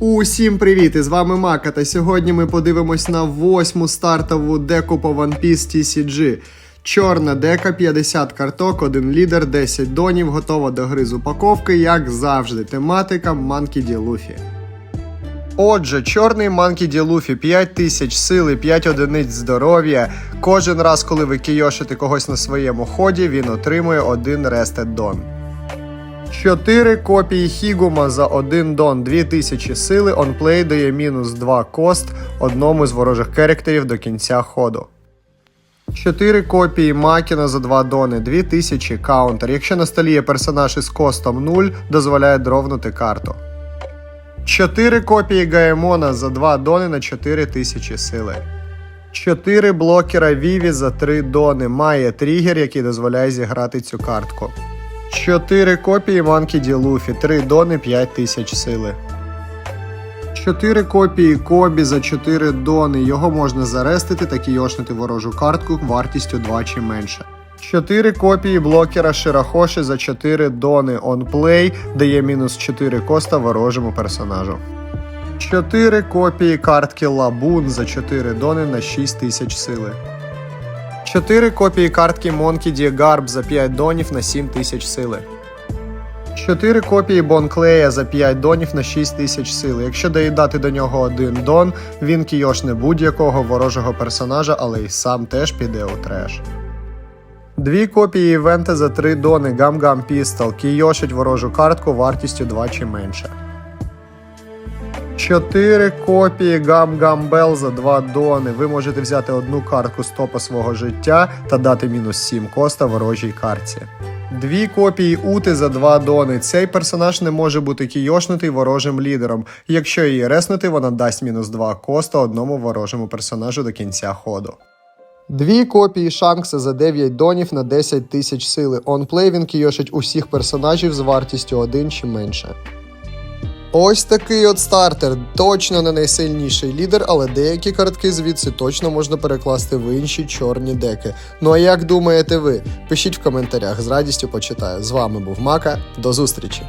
Усім привіт! І з вами Мака. Та сьогодні ми подивимось на восьму стартову деку по One Piece TCG. Чорна дека, 50 карток, один лідер, 10 донів, готова до гри з упаковки, як завжди. Тематика Monkey D. Luffy. Отже, чорний Monkey D. Luffy 5 тисяч сили, 5 одиниць здоров'я. Кожен раз, коли ви кійошите когось на своєму ході, він отримує один Rested Don. 4 копії Хігума за 1 дон 2000 сили, онплей дає мінус 2 кост одному з ворожих керектерів до кінця ходу. 4 копії Макіна за 2 дони 2000 каунтер. Якщо на столі є персонаж із костом 0, дозволяє дровнути карту. 4 копії Гаемона за 2 дони на 4000 сили. 4 блокера Віві за 3 дони. Має тригер, який дозволяє зіграти цю картку. 4 копії Monkey D. Luffy, 3 дони 5000 сили. 4 копії Кобі за 4 дони. Його можна зарестити та кійошнити ворожу картку вартістю 2 чи менше. 4 копії блокера Ширахоші за 4 дони онплей дає мінус 4 коста ворожому персонажу. 4 копії картки Лабун за 4 дони на 6000 сили. 4 копії картки Monkey D. Garb за 5 донів на 7000 сили. 4 копії Бонклея за 5 донів на 6000 сили. Якщо доїдати до нього один дон, він кійошне будь-якого ворожого персонажа, але й сам теж піде у треш. Дві копії івента за 3 дони Gum Pistol кійошить ворожу картку вартістю 2 чи менше. 4 копії Gum Bell за 2 дони. Ви можете взяти одну картку з топа свого життя та дати мінус 7 коста ворожій картці. Дві копії Ути за 2 дони. Цей персонаж не може бути кійошнутий ворожим лідером. Якщо її реснути, вона дасть мінус 2 коста одному ворожому персонажу до кінця ходу. Дві копії Шанкса за 9 донів на 10 тисяч сили. Онплей він кійошить усіх персонажів з вартістю 1 чи менше. Ось такий от стартер. Точно не найсильніший лідер, але деякі картки звідси точно можна перекласти в інші чорні деки. Ну а як думаєте ви? Пишіть в коментарях, з радістю почитаю. З вами був Мака. До зустрічі!